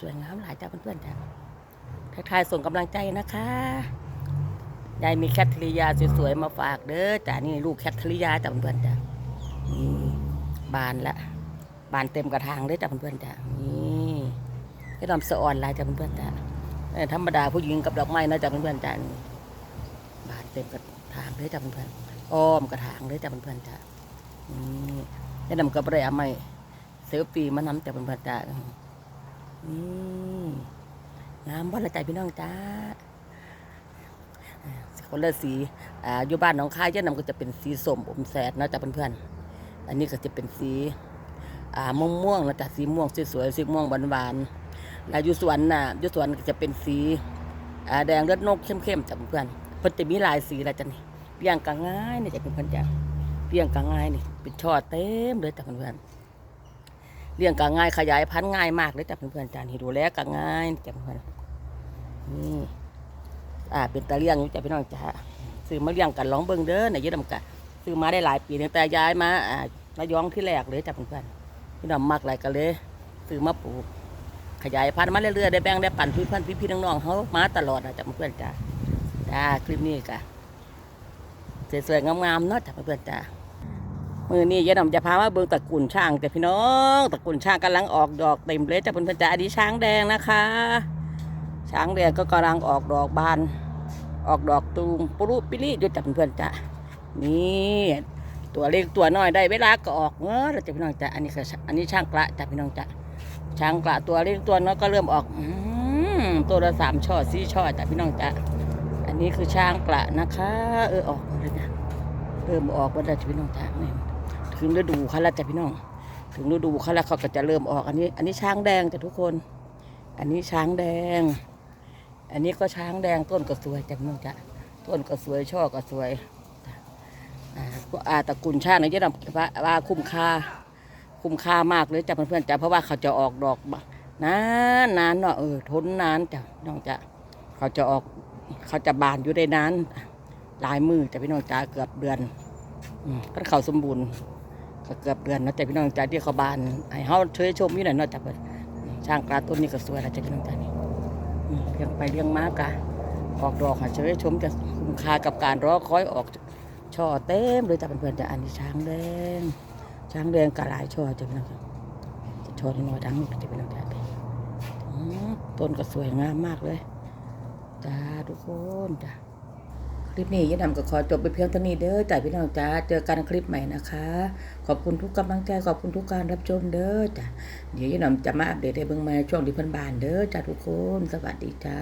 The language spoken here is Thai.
สวยงามหลายจ้าเพื่อนๆจ้าทักทายส่งกำลังใจนะคะยายมีแคทริยาสวยๆมาฝากเด้อจ้านี่ลูกแคทริยาจ้าเพื่อนๆจ้านี่บานละบานเต็มกระถางเลยจ้าเพื่อนๆจ้านี่ให้ดอมสะอ่อนลายจ้าเพื่อนๆจ้าธรรมดาผู้หญิงกับดอกไม้นะจ้าเพื่อนๆจ้าบานเต็มกระถางเลยจ้าเพื่อนๆอ้อมกระถางเลยจ้าเพื่อนๆจ้านี่ให้ดอมกับอะไรเอาไม่เซลฟี่มานำจ้าเพื่อนๆจ้า นี่งามบ่ละใจพี่น้องจ้าคนละสีอ่าอยู่บ้านหนองคายเจ้านำก็จะเป็นสีส้มอมแสดนะจ้ะเพื่อนๆอันนี้ก็จะเป็นสีอ่าม่วงม่วงๆนะจ้ะสีม่วงสวยๆสีม่วงหวานๆแล้วอยู่สวนน่ะอยู่สวนก็จะเป็นสีอ่าแดงเลือดนกเข้มๆจ้ะเพื่อนๆเพิ่นจะมีหลายสีละจ้ะนี่เรียงกะง่ายนี่จ้ะเพื่อนๆจ้ะเรียงกะง่ายนี่เป็นช่อเต็มเลยจ้ะเพื่อนๆ เลี้ยงก็ง่ายขยายพันธุ์ง่ายมากเลยจ้ะเพื่อนๆจ้านี่ดูแลก็ง่ายจ้ะเพื่อนนี่อ่าเป็นตาเลี้ยงอยู่จ้ะพี่น้องจ้าซื้อมาเลี้ยงกันลองเบิ่งเด้อในยี่ดำกะซื้อมาได้หลายปีตั้งแต่ย้ายมาอ่าระยองที่แรกเลยจ้ะเพื่อนๆพี่น้องมักหลายกันเลยซื้อมาปลูกขยายพันธุ์มาเรื่อยๆได้แบ่งได้ปั่นพี่เพื่อนพี่ๆน้องๆเขามาตลอดนะจ้ะเพื่อนๆจ้าจ้าคลิปนี้กะสวยๆงามๆเนาะจ้ะเพื่อนๆจ้า มือนี้ยายหน่อมจะพามาเบิ่งตระกูลช้างแต่พี่น้องตระกูลช้างกำลังออกดอกเต็มเลยจ้ะเพื่อนๆจ้าอันนี้ช้างแดงนะคะ ช้างแดงก็กำลังออกดอกบาน ออกดอกตูมปุรุปิริอยู่จ้ะเพื่อนๆจ้านี่ตัวเล็กตัวน้อยได้เวลาก็ออกเงอแล้วจ้ะพี่น้องจ้าอันนี้คืออันนี้ช้างกระจ้ะพี่น้องจ้าช้างกระตัวเล็กตัวน้อยก็เริ่มออกอตัวละสามช่อสี่ช่อจ้ะพี่น้องจ้าอันนี้คือช้างกระนะคะ เออออกเลยนะเริ่มออกมาแล้วจ้ะพี่น้องจ้านี่ ถึงฤดูเขาแล้วจ้ะพี่น้อง ถึงฤดูเขาแล้วเขาก็จะเริ่มออก อันนี้ อันนี้ช้างแดงจ้ะทุกคน อันนี้ช้างแดง อันนี้ก็ช้างแดงต้นก็สวยจ้ะพี่น้องจ้ะต้นก็สวยช่อก็สวยอ่าตระกูลช้างนี่จะนำว่าว่าคุ้มค่า คุ้มค่ามากเลยจ้ะเพื่อนๆจ้ะเพราะว่าเขาจะออกดอกนานนานเนาะเออทนนานจ้ะน้องจ้ะเขาจะออกเขาจะบานอยู่ได้นานหลายมือจ้ะพี่น้องจ้ะเกือบเดือนอืมก็เขาสมบูรณ์ ก็เกือบเดือนเนาะแต่พี่น้องจ้าที่เขาบานให้เฮาเชยชมอยู่หน่อยเนาะจ้ะเปิดช่างกลาต้นนี้ก็สวยแล้วจ้ะพี่น้องจ้านี่เลี้ยงไปเลี้ยงมากะออกดอกให้เชยชมจะคุ้มค่ากับการรอคอยออกช่อเต็มเลยจ้ะเพื่อนๆจ้ะอันนี้ช้างแดงช้างแดงกระหลายช่อจ้ะพี่น้องจ้ะช่อน้อยดังจ้ะพี่น้องจ้าต้นก็สวยงามมากเลยจ้าทุกคนจ้ะ คลิปนี้ยายดำก็ขอจบไปเพียงเท่านี้เด้อจ่าพี่น้องจ้าเจอกันคลิปใหม่นะคะ ขอบคุณทุกกำลังใจขอบคุณทุกการรับชมเด้อจ้าเดี๋ยวยายดำจะมาอัปเดตให้เบิ่งใหม่ช่วงที่เพิ่นบานเด้อจ้าทุกคน สวัสดีจ้า